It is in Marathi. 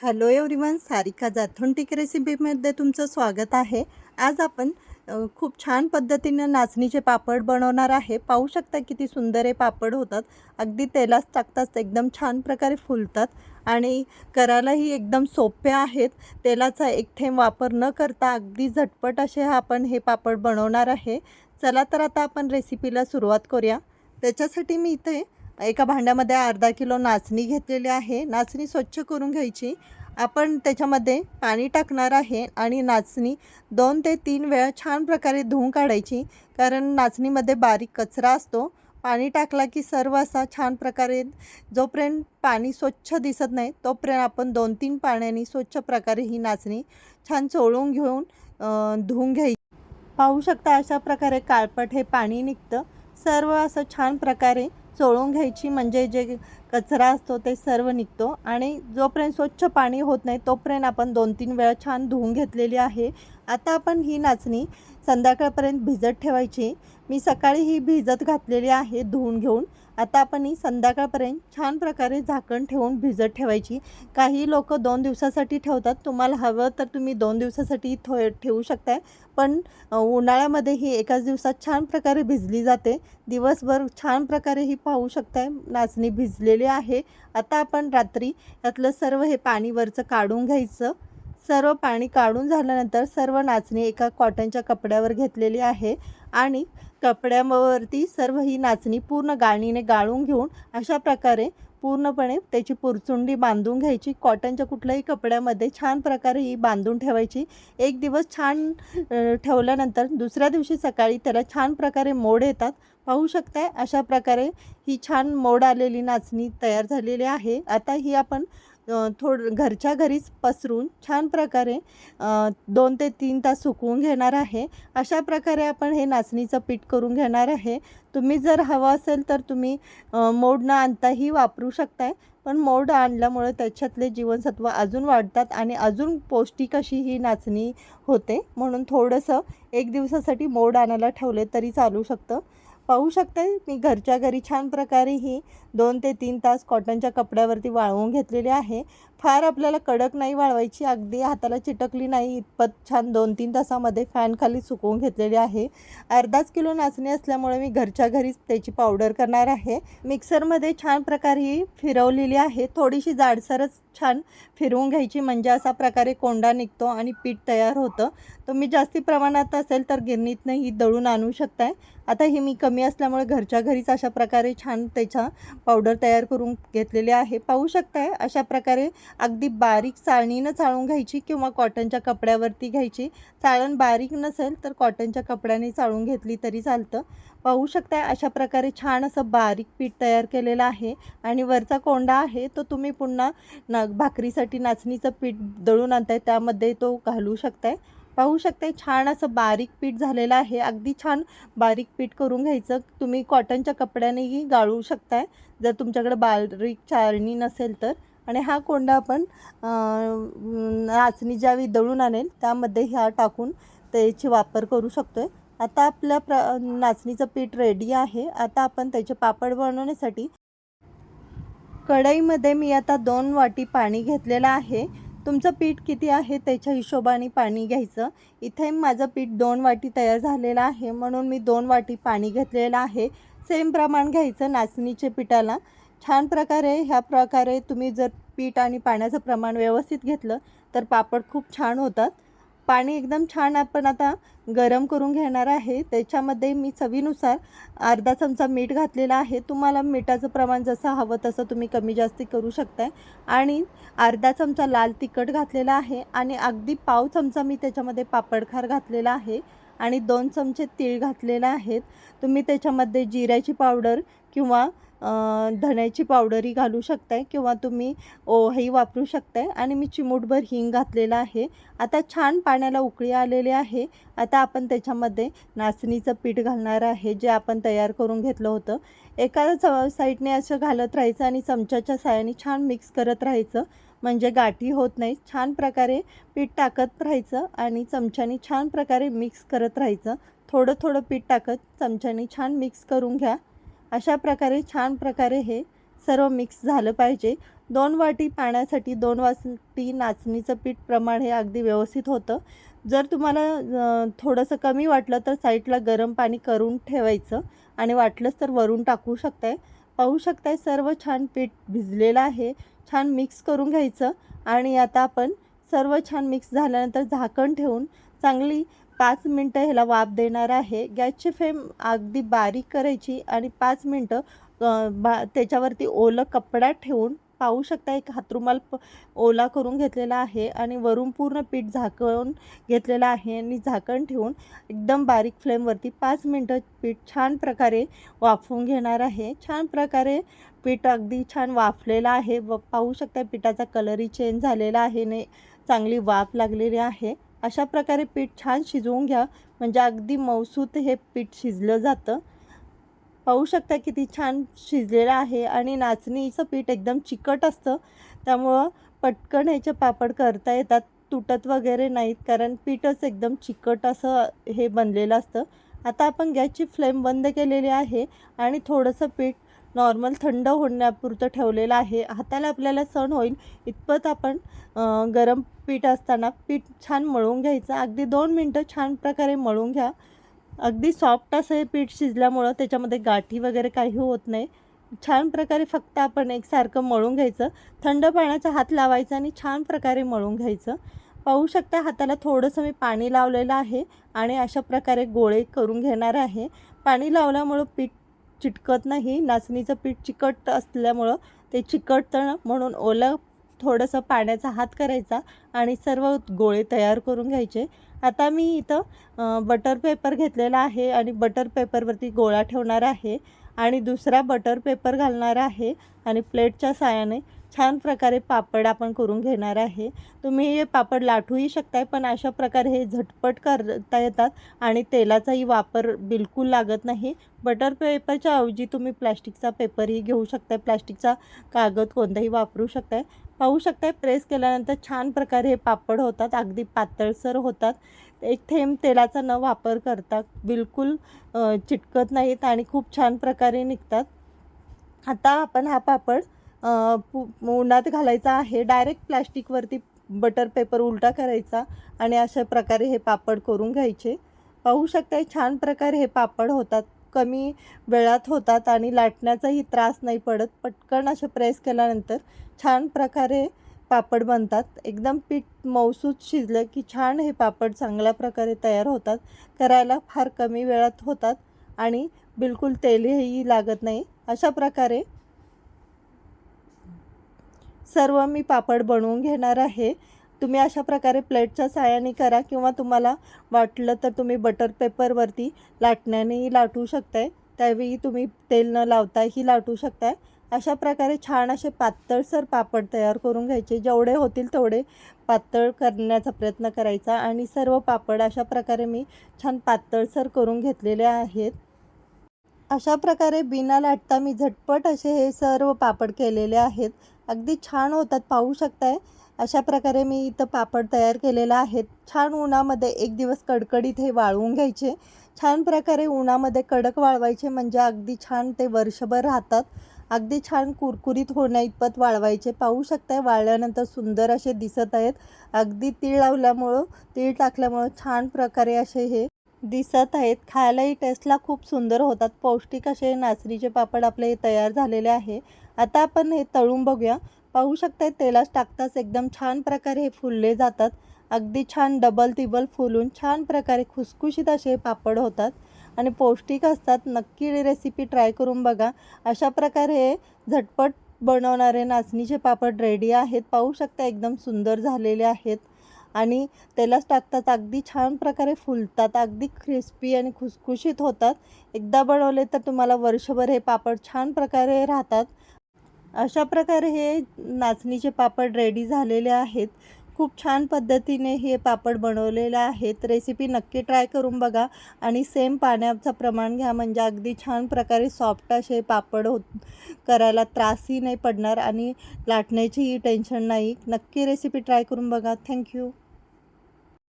हॅलो एव्हरीवन सारिका जाथोंटिक रेसिपीमध्ये तुमचं स्वागत आहे. आज आपण खूप छान पद्धतीनं नाचणीचे पापड बनवणार आहे. पाहू शकता किती सुंदर हे पापड होतात. अगदी तेलास टाकताच एकदम छान प्रकारे फुलतात आणि करायलाही एकदम सोपे आहेत. तेलाचा एक थेंब वापर न करता अगदी झटपट असे हा आपण हे पापड बनवणार आहे. चला तर आता आपण रेसिपीला सुरुवात करूया. त्याच्यासाठी मी इथे एका भांड्यामध्ये अर्धा किलो नाचणी घेतलेली आहे. नाचणी स्वच्छ करून घ्यायची. आपण त्याच्यामध्ये पाणी टाकणार आहे आणि नाचणी दोन ते तीन वेळा छान प्रकारे धुवून काढायची. कारण नाचणीमध्ये बारीक कचरा असतो. पाणी टाकला की सर्व असा छान प्रकारे जोपर्यंत पाणी स्वच्छ दिसत नाही तोपर्यंत आपण दोन तीन पाण्याने स्वच्छ प्रकारे ही नाचणी छान चोळून घेऊन धुवून घ्यायची. पाहू शकता अशा प्रकारे काळपट हे पाणी निघतं. सर्व असं छान प्रकारे चोळून घ्यायची म्हणजे जे कचरा असतो ते सर्व निघतो. आणि जोपर्यंत स्वच्छ पाणी होत नाही तोपर्यंत आपण दोन तीन वेळा छान धुवून घेतलेली आहे. आता आपण ही नाचणी संध्याकाळपर्यंत भिजत ठेवायची. मी सकाळी ही भिजत घातलेली आहे धुवून घेऊन. आता आपण ही संध्याकाळपर्यंत छान प्रकारे झाकण ठेवून भिजत ठेवायची. काही लोक दोन दिवसासाठी ठेवतात. तुम्हाला हवं तर तुम्ही दोन दिवसासाठी थो ठेवू शकताय. पण उन्हाळ्यामध्ये ही एकाच दिवसात छान प्रकारे भिजली जाते. दिवसभर छान प्रकारे ही पाहू शकताय. नाचणी भिजलेली आहे. आता आपण रात्री यातलं सर्व हे पाणीवरचं काढून घ्यायचं. सर्व पाणी काढून झाल्यानंतर सर्व नाचणी एका कॉटनच्या कपड्यावर घेतलेली आहे आणि कपड्यावरती सर्व ही नाचणी पूर्ण गाळणीने गाळून घेऊन अशा प्रकारे पूर्णपणे त्याची पुरचुंडी बांधून घ्यायची. कॉटनच्या कुठल्याही कपड्यामध्ये छान प्रकारे ही बांधून ठेवायची. एक दिवस छान ठेवल्यानंतर दुसऱ्या दिवशी सकाळी त्याला छान प्रकारे मोड येतात. पाहू शकताय अशा प्रकारे ही छान मोड आलेली नाचणी तयार झालेली आहे. आता ही आपण थोड घरच्या घरीच पसरून छान प्रकारे दोन ते तीन तास सुकवून घेणार आहे. अशा प्रकारे आपण हे नाचणीचं पीठ करून घेणार आहे. तुम्ही जर हवं असेल तर तुम्ही मोड न आणताही वापरू शकताय. पण मोड आणल्यामुळे त्याच्यातले जीवनसत्व अजून वाढतात आणि अजून पौष्टिक अशी ही नाचणी होते. म्हणून थोडंसं एक दिवसासाठी मोड आणायला ठेवले तरी चालू शकतं. पाहू शकते मी घरच्या घरी छान प्रकारे ही दोन ते तीन तास कॉटनच्या कपड्यावरती वाळवून घेतलेली आहे. फार आपल्याला कडक नाही वाळवायची अगदी हाताला चिटकली नाही इतपत छान दोन तीन तासामध्ये फॅनखाली सुकवून घेतलेली आहे. अर्धाच किलो नाचणी असल्यामुळे मी घरच्या घरीच त्याची पावडर करणार आहे. मिक्सरमध्ये छान प्रकारे ही फिरवलेली आहे. थोडीशी जाडसरच छान फिरवून घ्यायची म्हणजे असा प्रकारे कोंडा निघतो आणि पीठ तयार होतं. तुम्ही जास्ती प्रमाणात असेल तर गिरणीतनं ही दळून आणू शकताय. आता ही मी कमी असल्यामुळे घरच्या घरीच अशा प्रकारे छान त्याच्या पावडर तयार करून घेतलेली आहे. पाहू शकताय अशा प्रकारे अगदी बारीक चाळणीनं चाळून घ्यायची किंवा कॉटनच्या कपड्यावरती घ्यायची. चाळण बारीक नसेल तर कॉटनच्या कपड्याने चाळून घेतली तरी चालतं. पाहू शकताय अशा प्रकारे छान असं बारीक पीठ तयार केलेलं आहे आणि वरचा कोंडा आहे तो तुम्ही पुन्हा ना भाकरीसाठी नाचणीचं पीठ दळून आणताय त्यामध्ये तो घालू शकताय. पाहू शकता छान असं बारीक पीठ झालेलं आहे. अगदी छान बारीक पीठ करून घ्यायचं. तुम्ही कॉटनच्या कपड्यानेही गाळू शकताय. जर तुमच्याकडे बारीक चाळणी नसेल तर. आणि हा कोंडा आपण नाचणी ज्या विदळून आणेल त्यामध्ये ह्या टाकून त्याची वापर करू शकतो आहे आता आपल्या प्र नाचणीचं पीठ रेडी आहे. आता आपण त्याचे पापड बनवण्यासाठी कढईमध्ये मी आता दोन वाटी पाणी घेतलेलं आहे. तुमचं पीठ किती आहे त्याच्या हिशोबाने पाणी घ्यायचं. इथे माझं पीठ दोन वाटी तयार झालेलं आहे. म्हणून मी दोन वाटी पाणी घेतलेलं आहे. सेम प्रमाण घ्यायचं नाचणीच्या पिठाला. छान प्रकारे ह्या प्रकारे तुम्ही जर पीठ आणि पाण्याचं प्रमाण व्यवस्थित घेतलं तर पापड खूप छान होतात. पाणी एकदम छान आपण आता गरम करून घेणार आहे. त्याच्यामध्ये मी चवीनुसार अर्धा चमचा मीठ घातलेला आहे. तुम्हाला मिठाचं प्रमाण जसं हवं तसं तुम्ही कमी जास्ती करू शकताय. आणि अर्धा चमचा लाल तिखट घातलेला आहे. आणि अगदी पाव चमचा मी त्याच्यामध्ये पापडखार घातलेला आहे. आणि दोन चमचे तीळ घातलेले आहेत तुम्ही त्याच्यामध्ये जिऱ्याची पावडर किंवा धण्याची पावडरही घालू शकताय किंवा तुम्ही ओही वापरू शकताय. आणि मी चिमूटभर हिंग घातलेलं आहे. आता छान पाण्याला उकळी आलेली आहे. आता आपण त्याच्यामध्ये नाचणीचं पीठ घालणार आहे जे आपण तयार करून घेतलं होतं. एका च साईडने असं घालत राहायचं आणि चमच्याच्या साहाय्याने छान मिक्स करत राहायचं. म्हणजे गाठी होत नाही. छान प्रकारे पीठ टाकत राहायचं आणि चमच्याने छान प्रकारे मिक्स करत राहायचं. थोडं थोडं पीठ टाकत चमच्याने छान मिक्स करून घ्या. अशा प्रकारे छान प्रकारे हे सर्व मिक्स झालं पाहिजे. दोन वाटी पाण्यासाठी दोन वाटी नाचणीचं पीठ प्रमाण हे अगदी व्यवस्थित होतं. जर तुम्हाला थोडंसं कमी वाटलं तर साईडला गरम पाणी करून ठेवायचं आणि वाटलंच तर वरून टाकू शकताय. पाहू शकताय सर्व छान पीठ भिजलेलं आहे. छान मिक्स करून घ्यायचं आणि आता आपण सर्व छान मिक्स झाल्यानंतर झाकण ठेवून चांगली पाच मिनटं ह्याला वाफ देणार आहे. गॅसची फ्लेम अगदी बारीक करायची आणि पाच मिनटं बा त्याच्यावरती ओलं कपडा ठेवून पाहू शकता एक हातरुमाल प ओला करून घेतलेला आहे आणि वरून पूर्ण पीठ झाकून घेतलेलं आहे आणि झाकण ठेवून एकदम बारीक फ्लेमवरती पाच मिनटं पीठ छान प्रकारे वाफवून घेणार आहे. छान प्रकारे पीठ अगदी छान वाफलेलं आहे. व पाहू शकता पिठाचा कलरही चेंज झालेला आहे ने चांगली वाफ लागलेली आहे. अशा प्रकारे पीठ छान शिजवून घ्या. म्हणजे अगदी मौसूत हे पीठ शिजलं जातं. पाहू शकता किती छान शिजलेलं आहे आणि नाचणीचं पीठ एकदम चिकट असतं. त्यामुळं पटकन ह्याचे पापड करता येतात. तुटत वगैरे नाहीत कारण पीठच एकदम चिकट असं हे बनलेलं असतं. आता आपण गॅसची फ्लेम बंद केलेली आहे आणि थोडंसं पीठ नॉर्मल थंड होण्यापुरतं ठेवलेलं आहे. हाताला आपल्याला सण होईल इतपत आपण गरम पीठ असताना पीठ छान मळून घ्यायचं. अगदी दोन मिनटं छान प्रकारे मळून घ्या. अगदी सॉफ्ट असं हे पीठ शिजल्यामुळं त्याच्यामध्ये गाठी वगैरे काही होत नाही. छान प्रकारे फक्त आपण एकसारखं मळून घ्यायचं. थंड पाण्याचा हात लावायचा आणि छान प्रकारे मळून घ्यायचं. पाहू शकता हाताला थोडंसं मी पाणी लावलेलं आहे आणि अशा प्रकारे गोळे करून घेणार आहे. पाणी लावल्यामुळं पीठ चिटकत नाही. नाचणीचं पीठ चिकट असल्यामुळं ते चिकटतं म्हणून ओलं थोडंसं पाण्याचा हात करायचा आणि सर्व गोळे तयार करून घ्यायचे. आता मी इथं बटर पेपर घेतलेला आहे आणि बटर पेपरवरती गोळा ठेवणार आहे आणि दुसरा बटर पेपर घालणार आहे आणि प्लेटच्या साहाय्याने छान प्रकारे पापड आपण करून घेणार आहे. तुम्ही हे पापड लाटूही शकताय पण अशा प्रकारे हे झटपट करता येतात आणि तेलाचाही वापर बिलकुल लागत नाही. बटर पेपरच्या ऐवजी तुम्ही प्लॅस्टिकचा पेपरही घेऊ शकताय. प्लॅस्टिकचा कागद कोणताही वापरू शकताय. पाहू शकताय प्रेस केल्यानंतर छान प्रकारे हे पापड होतात अगदी पातळसर होतात. एक थेंब तेलाचा न वापर करता बिलकुल चिटकत नाहीत आणि खूप छान प्रकारे निघतात. आता आपण हा पापड पु उन्हात घालायचा आहे. डायरेक्ट प्लॅस्टिकवरती बटर पेपर उलटा करायचा आणि अशा प्रकारे हे पापड करून घ्यायचे. पाहू शकताय छान प्रकारे हे पापड होतात. कमी वेळात होतात आणि लाटण्याचाही त्रास नाही पडत. पटकन असे प्रेस केल्यानंतर छान प्रकारे पापड बनतात. एकदम पीठ मौसूत शिजलं की छान हे पापड चांगल्या प्रकारे तयार होतात. करायला फार कमी वेळात होतात आणि बिलकुल तेलही लागत नाही. अशा प्रकारे सर्व मी पापड बनवून घेणार आहे. तुम्ही अशा प्रकारे प्लेटच्या साह्याने करा किंवा तुम्हाला वाटलं तर तुम्ही बटर पेपरवरती लाटण्यानेही लाटू शकताय. त्यावेळी तुम्ही तेल न लावताही लाटू शकताय. अशा प्रकारे छान असे पातळसर पापड तयार करून घ्यायचे. जेवढे होतील तेवढे पातळ करण्याचा प्रयत्न करायचा आणि सर्व पापड अशा प्रकारे मी छान पातळसर करून घेतलेले आहेत. अशा प्रकारे बिना लाटता मी झटपट असे हे सर्व पापड केलेले आहेत. अगदी छान होतात पाहू शकताय. अशा प्रकारे मी इथं पापड तयार केलेला आहेत छान उन्हामध्ये एक दिवस कडकडीत हे वाळवून घ्यायचे. छान प्रकारे उन्हामध्ये कडक वाळवायचे म्हणजे अगदी छान ते वर्षभर राहतात. अगदी छान कुरकुरीत होण्या इतपत वाळवायचे. पाहू शकताय वाळल्यानंतर सुंदर असे दिसत आहेत. अगदी तीळ लावल्यामुळं तीळ टाकल्यामुळं छान प्रकारे असे हे दिसत आहेत. खायलाही टेस्टला खूप सुंदर होतात. पौष्टिक असे नाचणीचे पापड आपले तयार झालेले आहे. आता आपण हे तळून बघूया. पाहू शकता तेलात टाकताच एकदम छान प्रकारे हे फुलले जातात. अगदी छान डबल तिबल फुलून छान प्रकारे खुसखुशीत असे पापड होतात. आणि पौष्टिक असतात. नक्की रेसिपी ट्राय करून बघा. अशा प्रकारे हे झटपट बनवणारे नाचणीचे पापड रेडी आहेत. पाहू शकता एकदम सुंदर झालेले आहेत. आणि तेलाच टाकतात. अगदी छान प्रकारे फुलतात. अगदी क्रिस्पी आणि खुसखुशीत होतात. एकदा बनवले तर तुम्हाला वर्षभर हे पापड छान प्रकारे राहतात. अशा प्रकारे हे नाचणीचे पापड रेडी झालेले आहेत. खूप छान पद्धतीने हे पापड बनवलेले आहेत. रेसिपी नक्की ट्राय करून बघा आणि सेम पाण्याचं प्रमाण घ्या. म्हणजे अगदी छान प्रकारे सॉफ्ट असे पापड होत करायला त्रासही नाही पडणार आणि लाटण्याचीही टेन्शन नाही. नक्की रेसिपी ट्राय करून बघा. थँक्यू